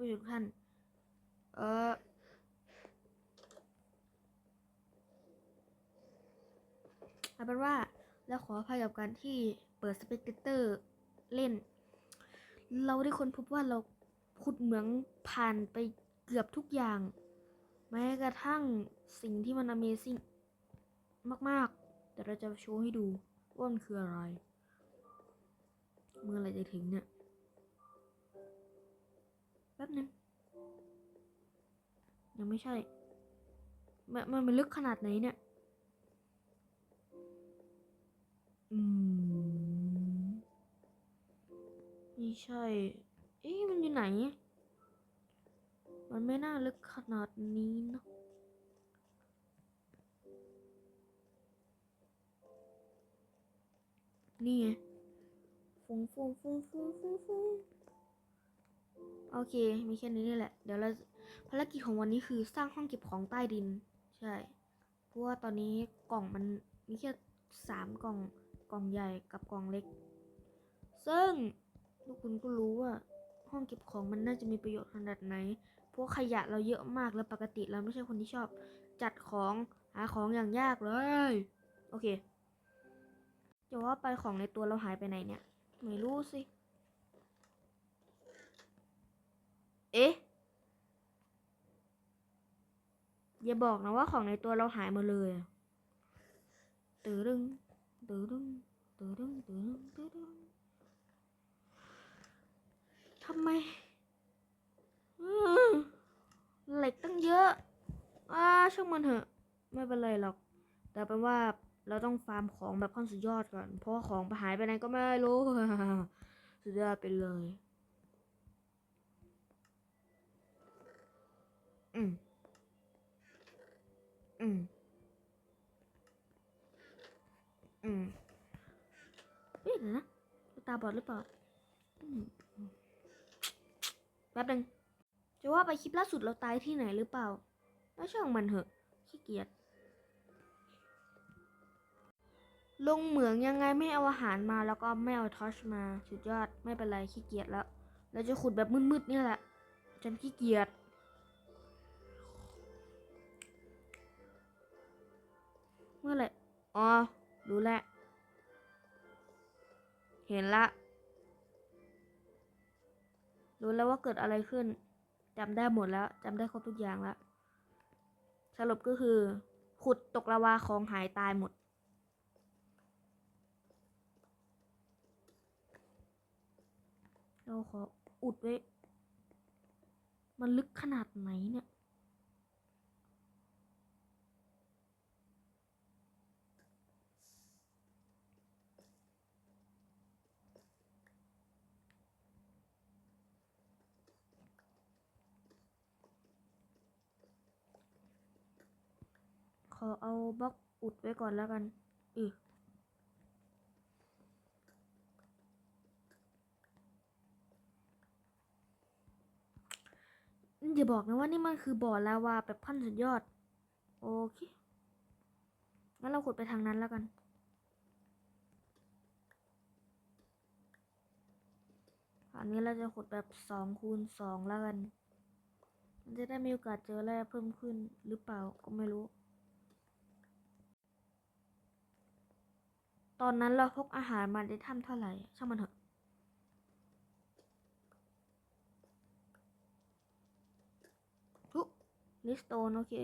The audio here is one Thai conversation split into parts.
ผู้ชมทุกท่าน เออเอาเป็นว่าเราขออภัยกับการที่เปิดสเปกเตอร์เล่น เราได้ค้นพบว่าเราขุดเหมืองผ่านไปเกือบทุกอย่าง แม้กระทั่งสิ่งที่มัน Amazing มาก ๆ แต่เราจะโชว์ให้ดูว่ามันคืออะไร เมื่อไรจะถึงเนี่ย ป๊บนึงยังไม่ใช่มันมันมันลึกขนาดไหนเนี่ย อืมไม่ใช่ เอ๊ะมันอยู่ไหน มันไม่น่าลึกขนาดนี้เนอะนี่ไงฟุ้งฟุ้งฟุ้งฟุ้งฟุ้งฟุ้ง โอเค มีแค่นี้นี่แหละ เดี๋ยวเราภารกิจของวันนี้คือสร้างห้องเก็บของใต้ดิน ใช่ เพราะว่าตอนนี้กล่องมันมีแค่สามกล่อง กล่องใหญ่กับกล่องเล็ก ซึ่งทุกคนก็รู้ว่าห้องเก็บของมันน่าจะมีประโยชน์ขนาดไหน เพราะขยะเราเยอะมากแล้วปกติเราไม่ใช่คนที่ชอบ จัดของหาของอย่างยากเลย โอเคจะว่าไปของในตัวเราหายไปไหนเนี่ย ไม่รู้สิ เอ๊ะ อย่าบอกนะว่าของในตัวเราหายหมาเลยตื่ดึงตื่ดึงตื่ดึงตื่ดึงตื่ดึงทำไมอืมเหล็กตั้งเยอะอ่าช่างมันเถอะ ไม่เป็นไรหรอก แต่เป็นว่าเราต้องฟาร์มของแบบขั้นสุดยอดก่อน เพราะว่าของหายไปไหนก็ไม่รู้ สุดยอดไปเลย อืม อืม อืมเอ๊ะเดี๋ยวนะ ตาบอดหรือเปล่าแป๊บนึงจะว่าไปคลิปล่าสุดเราตายที่ไหนหรือเปล่าแล้วช่างมันเถอะ ขี้เกียจ ลงเหมืองยังไงไม่เอาอาหารมาแล้วก็ไม่เอาทอชมา สุดยอด ไม่เป็นไรขี้เกียจแล้ว เราจะขุดแบบมืดๆนี่แหละ ฉันขี้เกียจ มื่อไรอ๋อ รู้แล้ว เห็นละ รู้แล้วว่าเกิดอะไรขึ้นจำได้หมดแล้วจำได้ครบทุกอย่างแล้ว สรุปก็คือ ขุดตกละวาของหายตายหมด เราขออุดไว้ มันลึกขนาดไหนเนี่ย เอาบล็อกอุดไว้ก่อนแล้วกัน อืออย่าบอกนะว่านี่มันคือบ่อลาวาแบบขั้นสุดยอด โอเค งั้นเราขุดไปทางนั้นแล้วกัน อันนี้เราจะขุดแบบสองคูณสองแล้วกัน มันจะได้มีโอกาสเจอแร่เพิ่มขึ้นหรือเปล่าก็ไม่รู้ ตอนนั้นเราพกอาหารมาได้ถ้ำเท่าไหร่ ช่างมันเถอะ ทุลิสโตน โอเค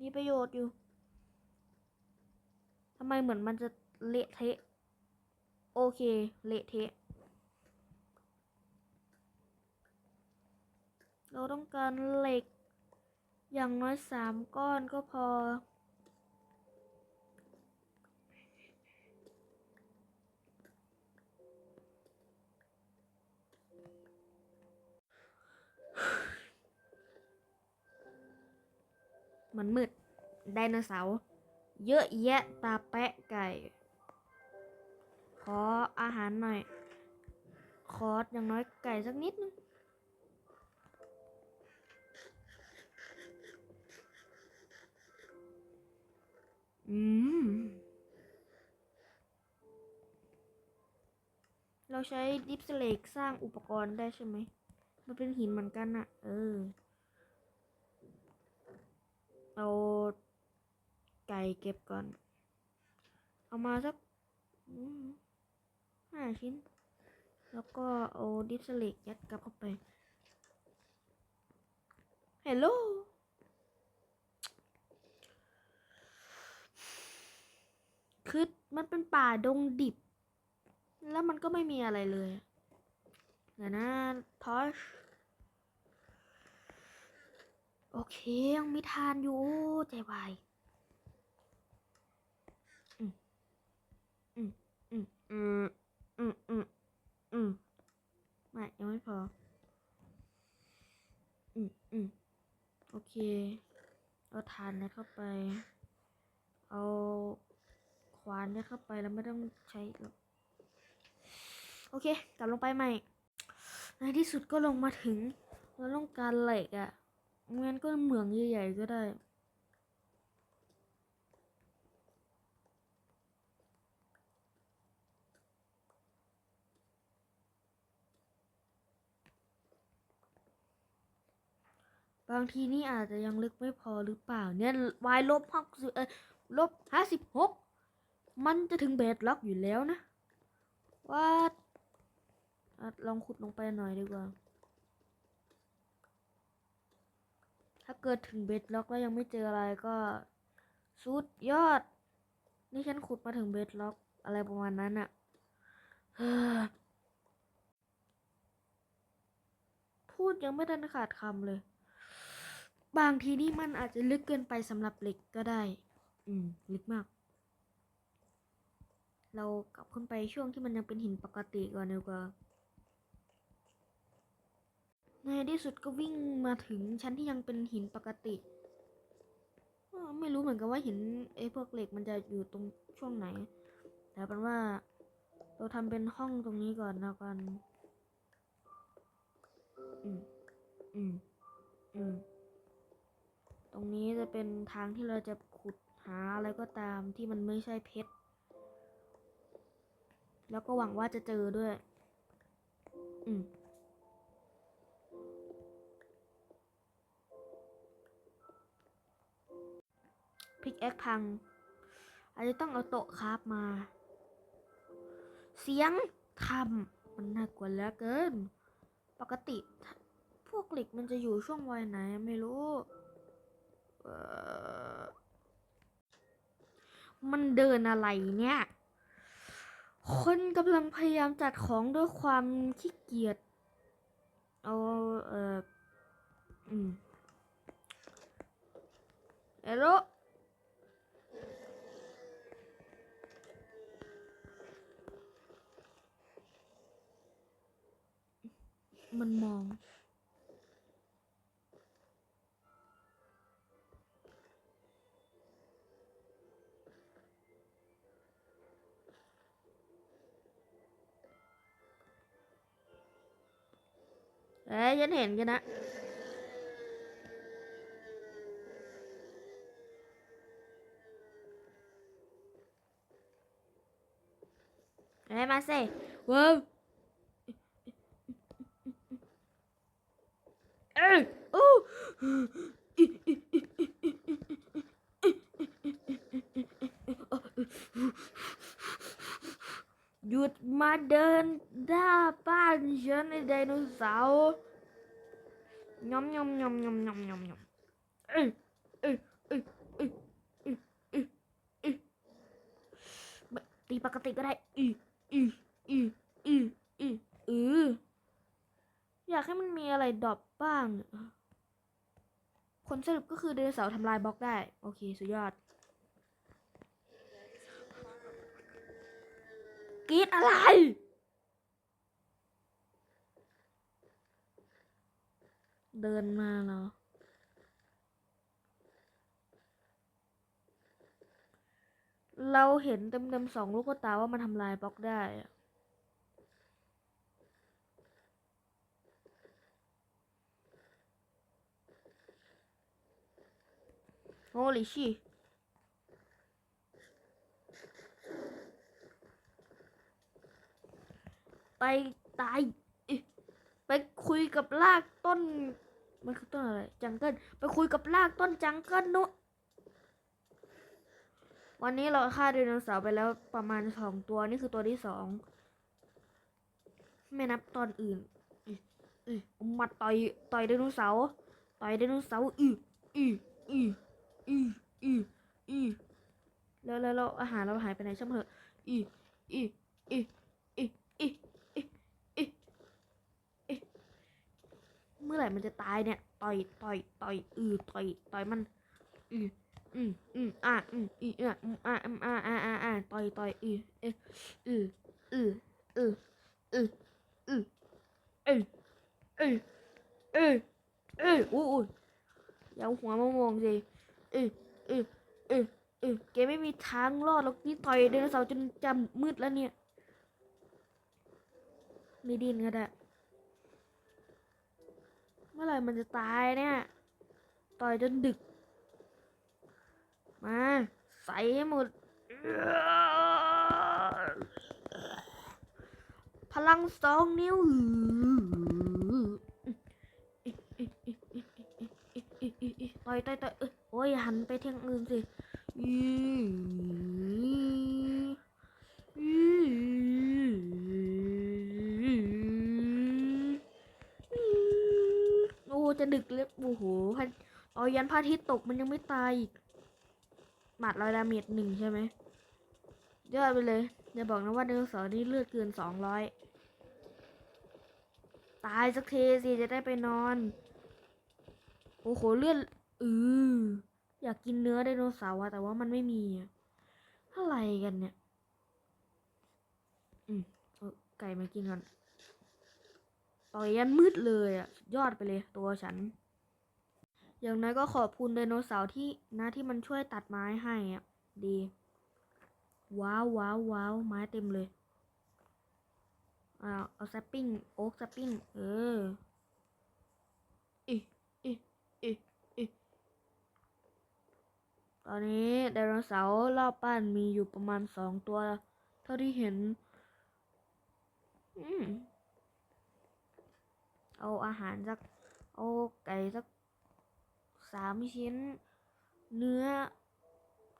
มีประโยชน์อยู่ ทำไมเหมือนมันจะเละเทะ โอเค เละเทะ เราต้องการเหล็ก อย่างน้อยสามก้อนก็พอ มันมืด ไดโนเสาร์เยอะแยะตาแปะไก่ ขออาหารหน่อย ขออย่างน้อยไก่สักนิดนึงอืม เราใช้ดิฟสเลกสร้างอุปกรณ์ได้ใช่ไหม มันเป็นหินเหมือนกันอะเออ เอาไก่เก็บก่อน เอามาสักห้าชิ้น แล้วก็เอาดิสเล็กยัดกลับเข้าไปฮัลโหลคือมันเป็นป่าดงดิบ แล้วมันก็ไม่มีอะไรเลยเดี๋ยวนะทอช โอเค ยังไมีทานอยู่ใจวายอืมอืมอืมอืมอืมอืมอืมไม่ยังไม่พอ อืมอืมโอเค เอาทานเนี่ยเข้าไป เอาขวานเนี่ยเข้าไปแล้วไม่ต้องใช้หรอกโอเค กลับลงไปใหม่ ในที่สุดก็ลงมาถึง เราต้องการเหล็กอะ่ะ งั้นก็เหมืองใหญ่ๆก็ได้ บางทีนี่อาจจะยังลึกไม่พอหรือเปล่า เนี่ย y ลบหกสิเออลบห้าสิบหกมันจะถึงเบสล็อกอยู่แล้วนะว่าลองขุดลงไปหน่อยดีกว่า ถ้าเกิดถึงเบสล็อกแล้วยังไม่เจออะไรก็สุดยอด นี่ฉันขุดมาถึงเบสล็อกอะไรประมาณนั้นอะพูดยังไม่ทันขาดคำเลย บางทีนี่มันอาจจะลึกเกินไปสำหรับเหล็กก็ได้ อืม ลึกมาก เรากลับขึ้นไปช่วงที่มันยังเป็นหินปกติก่อนดีกว่า ในที่สุดก็วิ่งมาถึงชั้นที่ยังเป็นหินปกติไม่รู้เหมือนกันว่าหินไอ้พวกเหล็กมันจะอยู่ตรงช่วงไหน แต่เป็นว่า เราทำเป็นห้องตรงนี้ก่อนแล้วกันอืมอืมอืมตรงนี้จะเป็นทางที่เราจะขุดหาอะไรก็ตามที่มันไม่ใช่เพชร แล้วก็หวังว่าจะเจอด้วย อืม พิกแอคพัง อาจจะต้องเอาโต๊ะคราฟมา เสียงทำมันน่ากลัวเหลือเกิน ปกติ พวกเหล็กมันจะอยู่ช่วงวัยไหนไม่รู้ มันเดินอะไรเนี่ย คนกำลังพยายามจัดของด้วยความขี้เกียจ เอาเอออืมเอโร มันมองเอ้ยฉันเหยุดมาเดินด้าบ้านฉันไอไดโนเสาร์ยำยำยำยำยำยำยำเอ้ยเอ้ยเอ้ยเอ้ยเอ้ยเอ้ยเอ้ยตีปกติก็ได้อีอีอีอีอีอือ อยากให้มันมีอะไรดรอปบ้างผลสรุปก็คือไดโนเสาร์ทำลายบล็อกได้ โอเค สุดยอดกรีดอะไร เดินมาเหรอเราเห็นเต็มๆสองลูกตาว่ามันทำลายบล็อกได้อะ โอ้ลิชี่ไปตาย ไปคุยกับรากต้น มันคือต้นอะไร จังเกิล ไปคุยกับรากต้นจังเกิลนุวันนี้เราฆ่าไดโนเสาร์ไปแล้วประมาณสองตัว นี่คือตัวที่สอง ไม่นับตอนอื่นอืออือเอามาต่อย ต่อยไดโนเสาร์ ต่อยไดโนเสาร์อืออืออือ อืออืออือแล้วแล้วแล้วอาหารเราหายไปไหนช่างเถอะอืออืออืออืออืออืออืออือเมื่อไหร่มันจะตายเนี่ย ต่อยต่อยต่อยอือต่อยต่อยมันอืออืมอืมอะอืมอีอะอืมอะอืมอะอะอะอะต่อยต่อยอือเอออืออืออืออืออือเอ้ยเอ้ยเอ้ยเอ้ยอู้อู้อย่าเอาหัวมามองสิ เอ้ยเอ้ยเอ้ยเอ้ยแกไม่มีทางรอดหรอกนี่ต่อยไดโนเสาร์จนจำมืดแล้วเนี่ย ไม่ดินก็ได้เมื่อไหร่มันจะตายเนี่ย ต่อยจนดึก มา ใส่ให้หมด พลังสองนิ้ว ต่อยต่อยต่อยเอ้ยโอ้ยหันไปทางอื่นสิโอ้จะดึกแล้วโอ้โหพันเอายันพระอาทิตย์ตกมันยังไม่ตายอีกหมัดร้อยดาเมจหนึ่งใช่ไหมยอดไปเลยอย่าบอกนะว่าไดโนเสาร์นี่เลือดเกินสองร้อยตายสักทีสิจะได้ไปนอน โอ้โหเลือดอืออยากกินเนื้อไดโนเสาร์อะแต่ว่ามันไม่มีอะอะไรกันเนี่ย อืมไก่มากินก่อนต่อยยันมืดเลยอะยอดไปเลยตัวฉัน อย่างน้อยก็ขอบคุณไดโนเสาร์ที่นะที่มันช่วยตัดไม้ให้อะดี ว้าวว้าวว้าวไม้เต็มเลยอ่าเอาแซปปิ้ง โอ๊กแซปปิ้ง เอออิอิอิ ตอนนี้ไดโนเสาร์รอบบ้านมีอยู่ประมาณสองตัว เท่าที่เห็น อืม เอาอาหารสัก เอาไก่สักสามชิ้น เนื้อ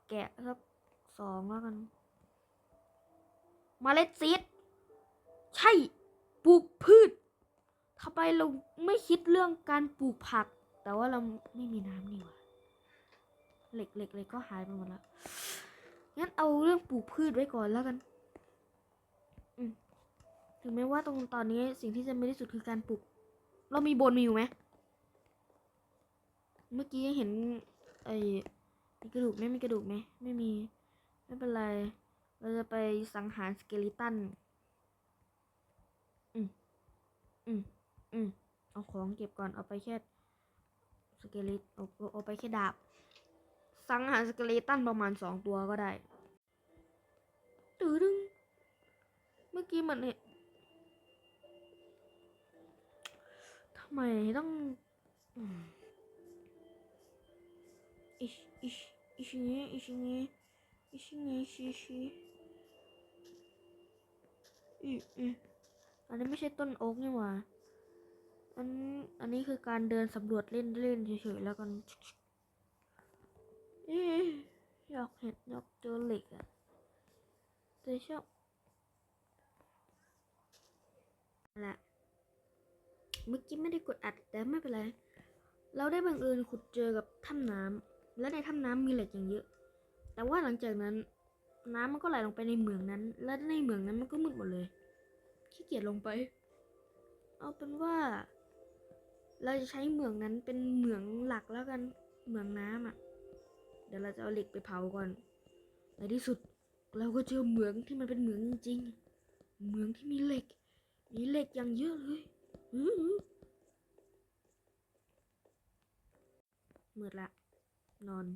แกะสักสองแล้วกันมเมล็ดซีดใช่ปลูกพืชทำไมเราไม่คิดเรื่องการปลูกผัก แต่ว่าเราไม่มีน้ำนี่หว่า เหล็กเหล็กเหล็กก็หายไปหมดแล้ว งั้นเอาเรื่องปลูกพืชไว้ก่อนแล้วกันอถึงแม้ว่าตรงตอนนี้สิ่งที่จะไม่ที่สุดคือการปลูก เรามีโบนมีอยู่ไหม เมื่อกี้เห็น ไอ้มีกระดูกไหมมีกระดูกไหมไม่มี ไม่เป็นไร เราจะไปสังหารสเกลิตัน อืม อืม อืม เอาของเก็บก่อน เอาไปแค่สเกลิตเอาเอาเอาไปแค่ดาบ สังหารสเกลิตันประมาณสองตัวก็ได้ตื่ดึงเมื่อกี้เหมันเนี่ยทำไมต้องอิชอิชอิชงี้อิชงี้อิชงี้ชิชิอืออืออันนี้ไม่ใช่ต้นโอ๊กนี่หว่าอันอันนี้คือการเดินสำรวจเล่นเล่นเฉยๆแล้วกัน อยากเห็นอยกเจอเหล็กอะแต่ชอบแหละเมื่อกี้ไม่ได้กดอัดแต่ไม่เป็นไร เราได้บังเอิญขุดเจอกับถ้ำน้ำและในถ้ำน้ำมีเหล็กอย่างเยอะ แต่ว่าหลังจากนั้น น้ำมันก็ไหลลงไปในเหมืองนั้น และในเหมืองนั้นมันก็มืดหมดเลยขี้เกียจลงไป เอาเป็นว่า เราจะใช้เหมืองนั้นเป็นเหมืองหลักแล้วกันเหมืองน้ำอะ ดี๋ยวเราจะเอาเหล็กไปเผาก่อน ในที่สุดเราก็เจอเหมืองที่มันเป็นเหมืองจริง เหมืองที่มีเหล็ก มีเหล็กอย่างเยอะเลยอื้อหือมืดละ นอน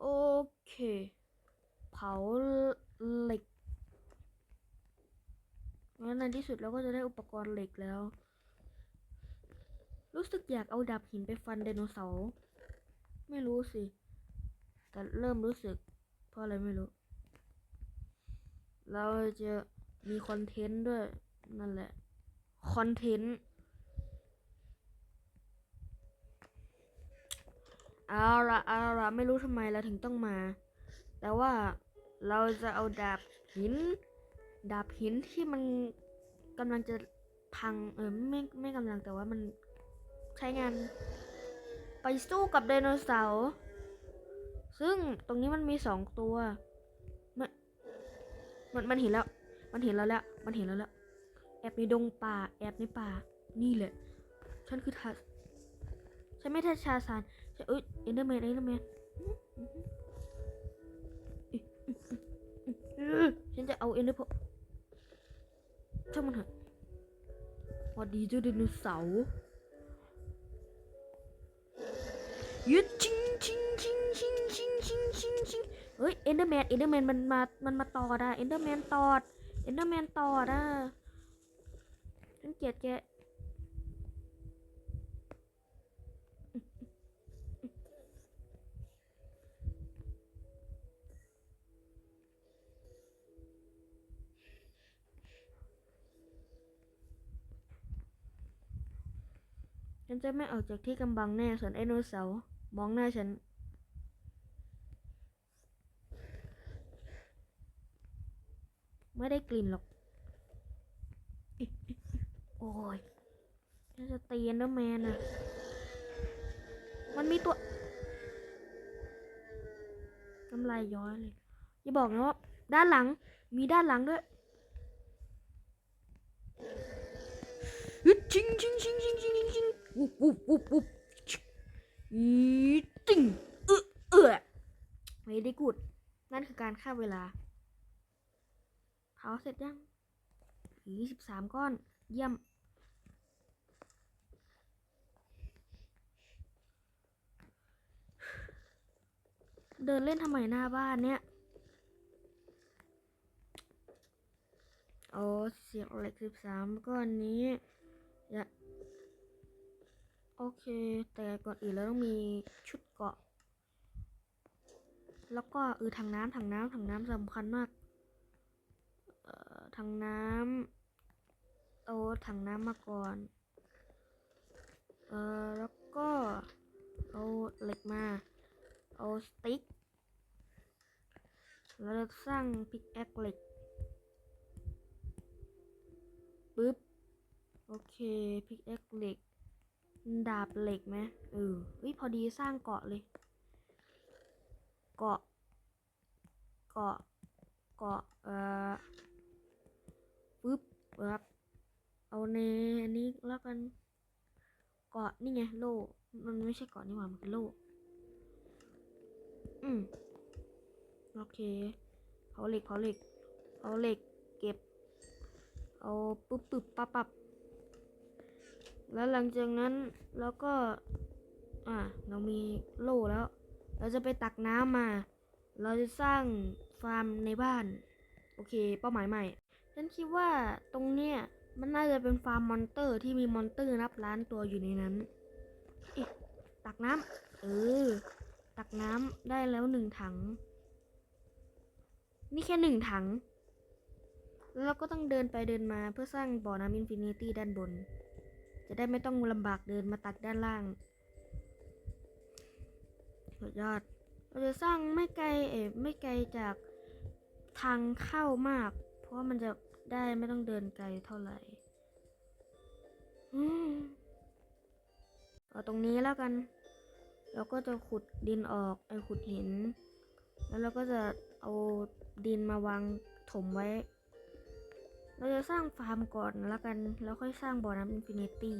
โอเค เผาเหล็กงั้นในที่สุดเราก็จะได้อุปกรณ์เหล็กแล้ว รู้สึกอยากเอาดาบหินไปฟันไดโนเสาร์ ไม่รู้สิ แต่เริ่มรู้สึก เพราะอะไรไม่รู้ เราจะมีคอนเทนต์ด้วยนั่นแหละ คอนเทนต์ เอาละเอาละไม่รู้ทำไมเราถึงต้องมา แต่ว่าเราจะเอาดาบหิน ดาบหินที่มันกำลังจะพัง เออไม่ไม่กำลังแต่ว่ามันใช้งาน ไปสู้กับไดโนเสาร์ซึ่งตรงนี้มันมีสองตัวมันมันมันเห็นแล้ว มันเห็นเราแล้วมันเห็นเราแล้วแอบในดงป่า แอบในป่า นี่แหละ ฉันคือทัสฉันไม่ทัชชาซานฉันเอ้ยเอ็นเดอร์แมนเอ็นเดอร์แมนฉันจะเอาเอ็นเดอร์พช่างมันเถอะสวัสดีเจ้าไดโนเสาร์ ยึดชิงชิงชิงชิงชิงชิงชิงชิงเฮ้ยเอนเดอร์แมนเอนเดอร์แมนมันมา มันมาตอดอะเอนเดอร์แมนตอดเอนเดอร์แมนตอดอะฉันเกลียดแกฉันจะไม่ออกจากที่กำบังแน่ส่วนไอ้ไดโนเสาร์ มองหน้าฉัน ไม่ได้กลิ่นหรอก โอ้ยฉันจะตีเอนเดอร์แมนอะมันมีตัวน้ำลายย้อยเลย อย่าบอกนะว่าด้านหลัง มีด้านหลังด้วยชิงชิงชิงชิงชิงชิงชิงวุบวุบวุบวุบ อีติงเออเออไม่ได้กูดนั่นคือการฆ่าเวลา เผาเสร็จยังยี่สิบสามก้อน เยี่ยม เดินเล่นทำไมหน้าบ้านเนี่ย โอ้เสียงเหล็กสิบสามก้อนนี้อย่า โอเค แต่ก่อนอื่นเราต้องมีชุดเกาะ แล้วก็เออถังน้ำถังน้ำถังน้ำสำคัญมาก เอ่อถังน้ำเอาถังน้ำมาก่อน เอ่อแล้วก็เอาเหล็กมา เอาสติ๊กแล้วเราสร้างพิกแอคเหล็กปึ๊บ โอเคพิกแอคเหล็ก ดาบเหล็กไหมเออเฮ้ยพอดีสร้างเกาะเลย เกาะ เกาะ เกาะ เอ่อปึ๊บครับเอาในอันนี้แล้วกัน เกาะนี่ไงโล่ มันไม่ใช่เกาะนี่หว่า มันคือโล่ อืม โอเคเผาเหล็กเผาเหล็กเผาเหล็ก เก็บ เอาปึ๊บปึ๊บปั๊บปั๊บ แล้วหลังจากนั้นเราก็ อ่า เรามีโล่แล้ว เราจะไปตักน้ำมา เราจะสร้างฟาร์มในบ้าน โอเค เป้าหมายใหม่ ฉันคิดว่าตรงเนี้ยมันน่าจะเป็นฟาร์มมอนเตอร์ที่มีมอนเตอร์นับล้านตัวอยู่ในนั้นเอ๊ะตักน้ำเออ ตักน้ำได้แล้วหนึ่งถัง นี่แค่หนึ่งถัง แล้วเราก็ต้องเดินไปเดินมาเพื่อสร้างบ่อน้ำอินฟินิตี้ด้านบน จะได้ไม่ต้องลำบากเดินมาตักด้านล่างสุดยอด เราจะสร้างไม่ไกลเอ๋ไม่ไกลจากทางเข้ามาก เพราะว่ามันจะได้ไม่ต้องเดินไกลเท่าไหร่เอาตรงนี้แล้วกัน เราก็จะขุดดินออกไอขุดหิน แล้วเราก็จะเอาดินมาวางถมไว้ เราจะสร้างฟาร์มก่อนแล้วกัน แล้วค่อยสร้างบ่อน้ำอินฟินิตี้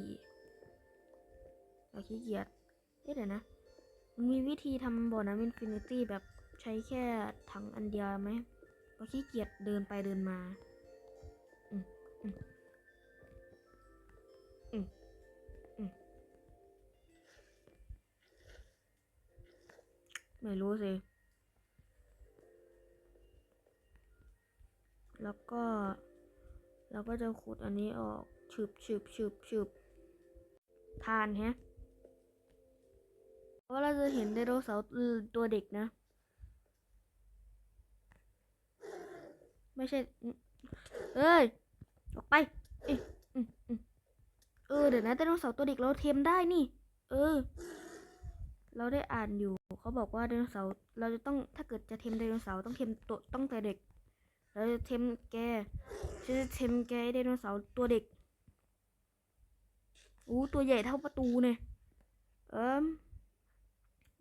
เราขี้เกียจเอ๊ะเดี๋ยวนะ มันมีวิธีทำบ่อน้ำอินฟินิตี้แบบใช้แค่ถังอันเดียวไหมเราขี้เกียจเดินไปเดินมา อืมอืมอืมไม่รู้สิ แล้วก็ เราก็จะขุดอันนี้ออกฉึบฉึบฉึบฉึบทานฮะเพราะเราจะเห็นไดโนเสาร์ตัวเด็กนะ ไม่ใช่ เอ้ย ออกไปเเออ เดี๋ยวนะไดโนเสาร์ตัวเด็กเราเทมได้นี่ เออ เราได้อ่านอยู่ เขาบอกว่าไดโนเสาร์เราจะต้องถ้าเกิดจะเทมไดโนเสาร์ต้องเทมตัวต้องแต่เด็ก เราจะเทมแกจะเทมแกไอ้ไดโนเสาร์ตัวเด็กอู้ตัวใหญ่เท่าประตูเนี่ย เอิม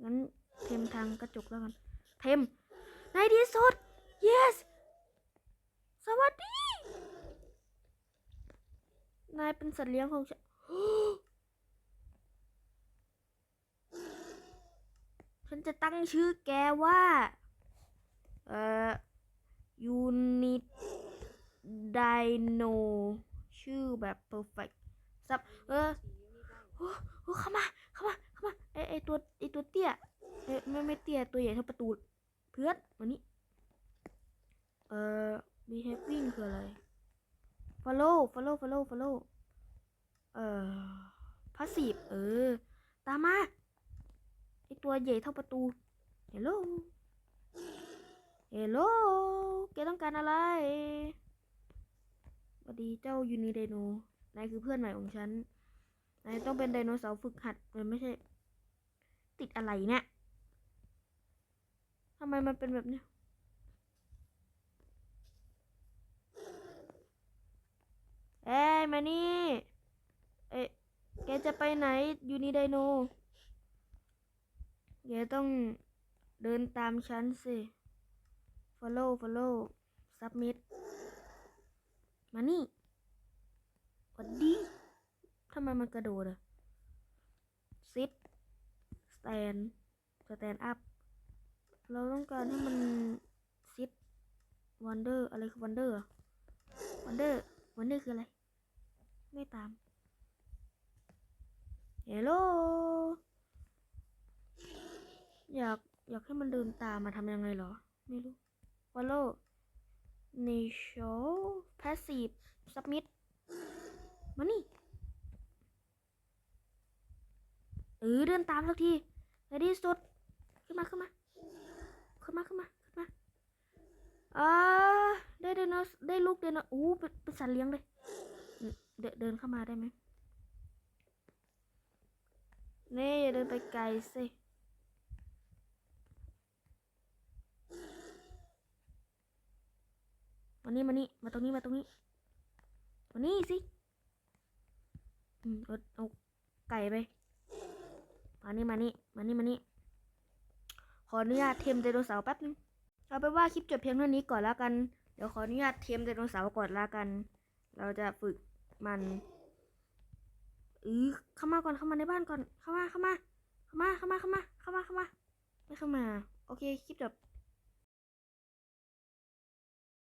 งั้นเทมทางกระจกแล้วกัน เทม ในที่สุด yes สวัสดี นายเป็นสัตว์เลี้ยงของฉันฉันจะตั้งชื่อแกว่า เอ่อ ยูนิตไดโนชื่อแบบ perfect สับเออโอ้โอ้เข้ามาเข้ามาเข้ามาไอไอตัวไอตัวเตี้ยเอไม่ไม่เตี้ยตัวใหญ่เท่าประตูเพื่อนมานี่เอ่อ behaving คืออะไร follow follow follow follow เอ่อ passive เออ ตามมาไอตัวใหญ่เท่าประตู hello hello แกต้องการอะไรสวัสดีเจ้ายูนิไดโน นายคือเพื่อนใหม่ของฉัน นายต้องเป็นไดโนเสาร์ฝึกหัดมันไม่ใช่ ติดอะไรเนี่ยทำไมมันเป็นแบบนี้เอ้ยมานี่ เอ๊ะแกจะไปไหนยูนิไดโนแกต้องเดินตามฉันสิ follow follow submit มานี่วัดดีทำไมมันกระโดดอะ sit stand stand up เราต้องการให้มัน sit wonder อะไรคือ wonder wonder wonder คืออะไร ไม่ตาม hello อยากอยากให้มันเดินตามมาทำยังไงเหรอ ไม่รู้ follow nature passive submit มานี่ เออเดินตามสักทีในที่สุด ขึ้นมาขึ้นมา ขึ้นมาขึ้นมาขึ้นมาอ่าได้ไดโนสได้ลูกไดนอู้เป็นเป็นสัตว์เลี้ยงเลยเดนเดินเข้ามาได้ไหมนี่อย่าเดินไปไกลสิ มานี่มานี่มาตรงนี้มาตรงนี้มานี่สิอืมเอาเอาไก่ไปมานี่มานี่มานี่มานี่ขออนุญาตเทมไดโนเสาร์แป๊บนึงเอาเป็นว่าคลิปจบเพียงเท่านี้ก่อนแล้วกัน เดี๋ยวขออนุญาตเทมไดโนเสาร์ก่อนแล้วกัน เราจะฝึกมันเออเข้ามาก่อนเข้ามาในบ้านก่อนเข้ามาเข้ามาเข้ามาเข้ามาเข้ามาเข้ามาเข้ามาไม่เข้ามา โอเคคลิปจบ